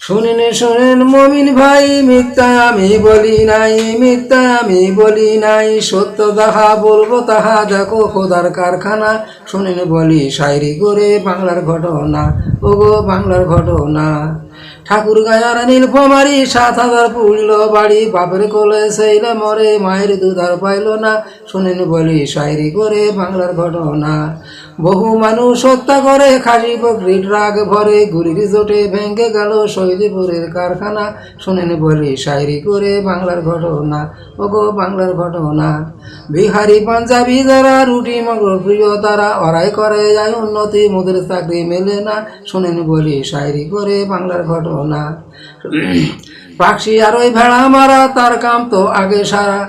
শুনিনে, শুনেন, মমিন ভাই, মিথ্যা আমি বলি নাই, মিথ্যা আমি বলি নাই, সত্য তাহা বলব তাহা দেখো, খোদার কারখানা। শুনিনি বলি, শায়রি করে বাংলার ঘটনা, ওগো বাংলার ঘটনা। ঠাকুর গায়ার নীলফমারি সাত হাজার পুড়ল বাড়ি। বাপের কোলে সেইলে মরে, মায়ের দুধার পাইল না। শুনেন বলি শায়রি করে বাংলার ঘটনা। বহু মানুষ হত্যা করে, খাসি বকরির রাগ ভরে। গুড়ির জোটে ভেঙে গেল শহীদপুরের কারখানা। শুনেন বলি শায়রি করে বাংলার ঘটনা। ওগো বাংলার ঘটনা। বিহারি পাঞ্জাবি যারা, রুটি মগর প্রিয় তারা। অরাই করে যায় উন্নতি, মোদের চাকরি মেলে না। শুনেন বলি শায়রি করে বাংলার ঘটনা পাখি আর ওই ভেড়া মারা, তার কাম তো আগে সারা।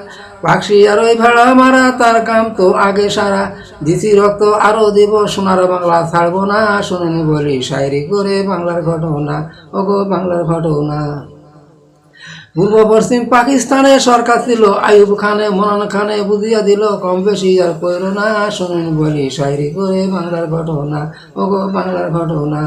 পাখি আর ওই ভেড়া মারা, তার কাম তো আগে সারা। দিছি রক্ত আরও দিব, সোনার বাংলা ছাড়বো না। শুনেনি বলি, শায়রি করে বাংলার ঘটনা। ওগো বাংলার ঘটনা। পূর্ব পশ্চিম পাকিস্তানে সরকার ছিল আইয়ুব খানে, মনান খানে বুঝিয়া দিল, কম বেশি আর কইল না, শুনুন বলি শায়রি করে বাংলার ঘটনা, ওগো বাংলার ঘটনা।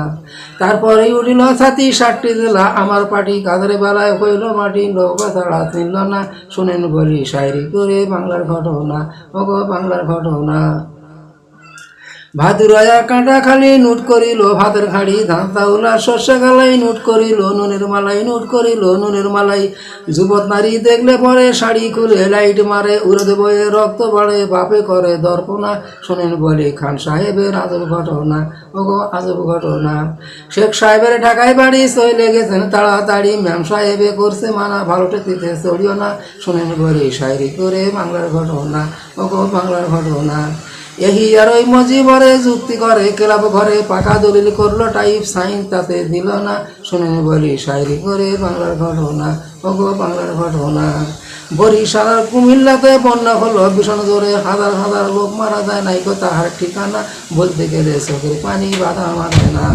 তারপরে উঠিল ছাতি ষাটটি জেলা, আমার পাটি কাদের বেলায় কইল মাটি নৌকা ছাড়া চিনল না, শুনেন বলি শায়রি করে বাংলার ঘটনা, ওগো বাংলার ঘটনা। ভাদুরায়া কাঁটা খালি নুট করিল, ভাতের খাড়ি, ধান তাউলা শস্য গালাই নুট করিল, নুনের মালাই নুট করিল, নুনের মালাই। যুবত নারী দেখলে পরে শাড়ি খুলে লাইট মারে, উড়ে বয়ে রক্ত বাড়ে, বাপে করে দর্পণা। শোনেন বলে খান সাহেবের আজব ঘটনা, ওগো আজব ঘটনা। শেখ সাহেবের ঢাকায় বাড়ি চলে গেছেন তাড়াতাড়ি, ম্যাম সাহেবে করছে মানা ভালো টেতিতে চড়িও না। শোনেন বলে শায়রি করে বাংলার ঘটনা, ওগো বাংলার ঘটনা। এহি আর ওই মজিবরে যুক্তি করে, ক্লাব ঘরে পাকা দলিল করল টাইপ সাইন তাতে দিল না। শুনে বলি শায়রি করে বাংলার ঘটনা, ওগো বাংলার ঘটনা। বরিশাল আর কুমিল্লাতে বন্যা হলো, ভীষণ জোরে হাজার হাজার লোক মারা যায় নাইকো তাহার ঠিকানা। বলতে গেলে চোখের পানি বাধা মারে না।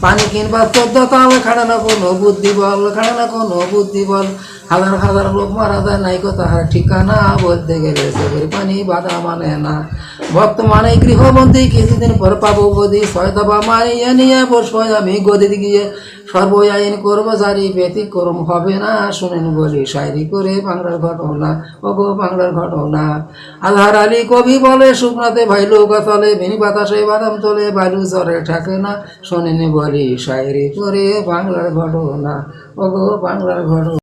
পানি কিনবা চোদ্দ তাল, খাড়ে না কোনো বুদ্ধি বল, খাড়ে না কোনো বুদ্ধি বল। হাজার হাজার লোক মারা যায় নাইকো তাহার ঠিকানা বলতে গেলে চোখের পানি বাধা মানে না। বর্তমানে গৃহবন্দী কিছুদিন পর পাবো ছয় দফা মারিয়ে নিয়ে বসবো আমি গদিতে গিয়ে। সর্ব আইন কর্মচারী ব্যতিক্রম হবে না, শুনেন বলি শায়রি করে বাংলার ঘটনা ওগো বাংলার ঘটনা আধার আলী কবি বলে শুকনাতে ভাই নৌকা চলে, বেনি বাতাসে বাদাম তোলে, বালু চরে ঠাকে না, শোনেন বলি শায়রি করে বাংলার ঘটনা ওগো বাংলার ঘটনা